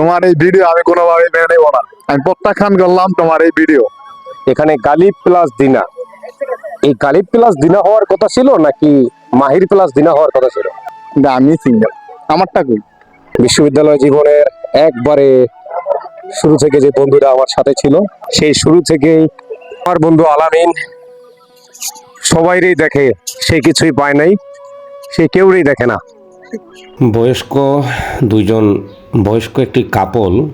তোমার এই ভিডিও আমি কোনোভাবে মেনে নেব না। আমি প্রত্যাখ্যান করলাম তোমার এই ভিডিও এখানে গালিব প্লাস দিনা। এই গালিব প্লাস দিনা হওয়ার কথা ছিল নাকি মাহির প্লাস দিনা হওয়ার কথা ছিল? কিন্তু আমি সিঙ্গেল আমারটা কই? বিশ্ববিদ্যালয় জীবনের একবারে শুরু থেকে যে বন্ধুরা আমার সাথে ছিল, সেই শুরু থেকেই আমার বন্ধু আলামিন সবাইরই দেখে, সে কিছুই পায় নাই, সে কেউরই দেখে না। বয়স্ক দুইজন বয়স্ক একটি কাপল,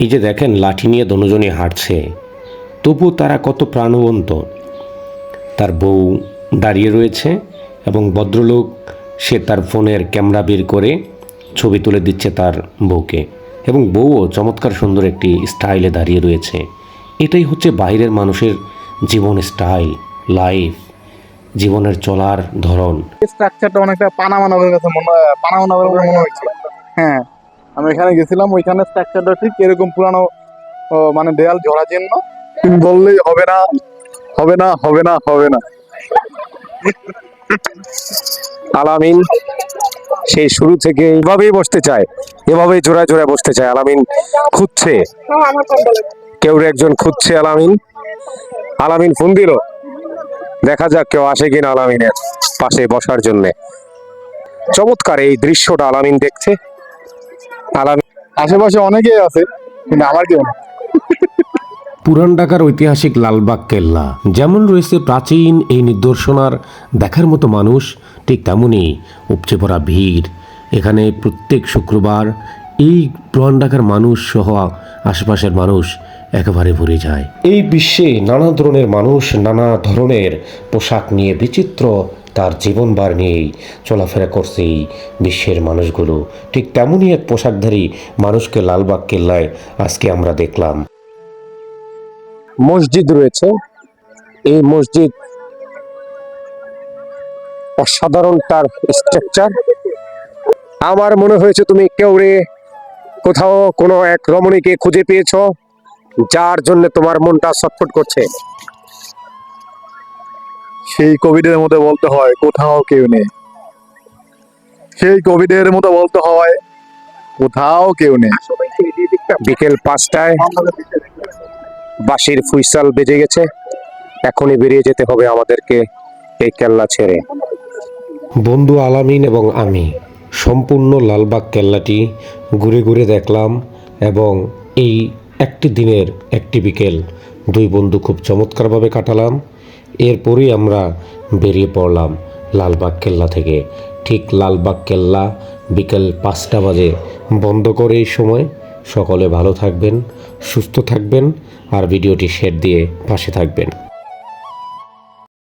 এই যে দেখেন, লাঠি নিয়ে দনুজনই হাঁটছে। তবু তারা কত প্রাণবন্ত। তার বউ দাঁড়িয়ে রয়েছে এবং ভদ্রলোক, সে তার ফোনের ক্যামেরা বের করে ছবি তুলে দিচ্ছে তার বউকে। এবং বউও চমৎকার সুন্দর একটি স্টাইলে দাঁড়িয়ে রয়েছে। এটাই হচ্ছে বাইরের মানুষের জীবন স্টাইল, লাইফ, জীবনের চলার ধরন। স্ট্রাকচারটা অনেকটা পানামা কাছে মনে পানামা নগরের মনে হচ্ছে হ্যাঁ আমি এখানে গেছিলাম ওইখানে স্ট্রাকচারটা ঠিক এরকম পুরানো মানে দেয়াল জড়া জন্য তুমি বললেই হবে না হবে না হবে না হবে না। আলামিন সেই শুরু থেকে এভাবেই বসতে চায় এভাবেই জোড়ায় জোড়ায় বসতে চায় আলামিন খুঁজছে। কেউ একজন খুঁজছে আলামিন। আলামিন ফোন দিল। দেখা যাক কেউ আসে কিনা আলামিনের পাশে বসার জন্য। চমৎকার এই দৃশ্যটা আলামিন দেখছে। আলামিন আশেপাশে অনেকেই আছে, কিন্তু আমার কেউ না। পুরান ঢাকার ঐতিহাসিক লালবাগ কেল্লা, যেমন রয়েছে প্রাচীন এই নিদর্শনার, দেখার মতো মানুষ, ঠিক তেমনই উপচে পড়া ভিড়। এখানে প্রত্যেক শুক্রবার এই পুরান ঢাকার মানুষ সহ আশেপাশের মানুষ একেবারে ভরে যায়। এই বিশ্বে নানা ধরনের মানুষ নানা ধরনের পোশাক নিয়ে বিচিত্র তার জীবনবার নিয়েই চলাফেরা করছে এই বিশ্বের মানুষগুলো। ঠিক তেমনই এক পোশাকধারী মানুষকে লালবাগ কেল্লায় আজকে আমরা দেখলাম। মসজিদ রয়েছে। এই মসজিদ অসাধারণ তার স্ট্রাকচার আমার মনে হয়েছে তুমি কেউরে কোথাও কোনো এক রমণীকে খুঁজে পেয়েছ, যার জন্য তোমার মনটা ছটফট করছে। সেই কোভিডের মধ্যে বলতে হয় কোথাও কেউ নেই। সেই কোভিডের মতো বলতে হয় কোথাও কেউ নেই। বিকেল পাঁচটায় বাঁশির ফুইসাল বেজে গেছে। এখনই বেরিয়ে যেতে হবে আমাদেরকে এই কেল্লা ছেড়ে। বন্ধু আলামিন এবং আমি সম্পূর্ণ লালবাগ কেল্লাটি ঘুরে ঘুরে দেখলাম এবং এই একটি দিনের একটি বিকেল দুই বন্ধু খুব চমৎকারভাবে কাটালাম। এরপরই আমরা বেরিয়ে পড়লাম লালবাগ কেল্লা থেকে। ঠিক লালবাগ কেল্লা বিকেল পাঁচটা বাজে। বন্ধ করে এই সময়। সকলে ভালো থাকবেন, সুস্থ থাকবেন, আর ভিডিওটি শেয়ার দিয়ে পাশে থাকবেন।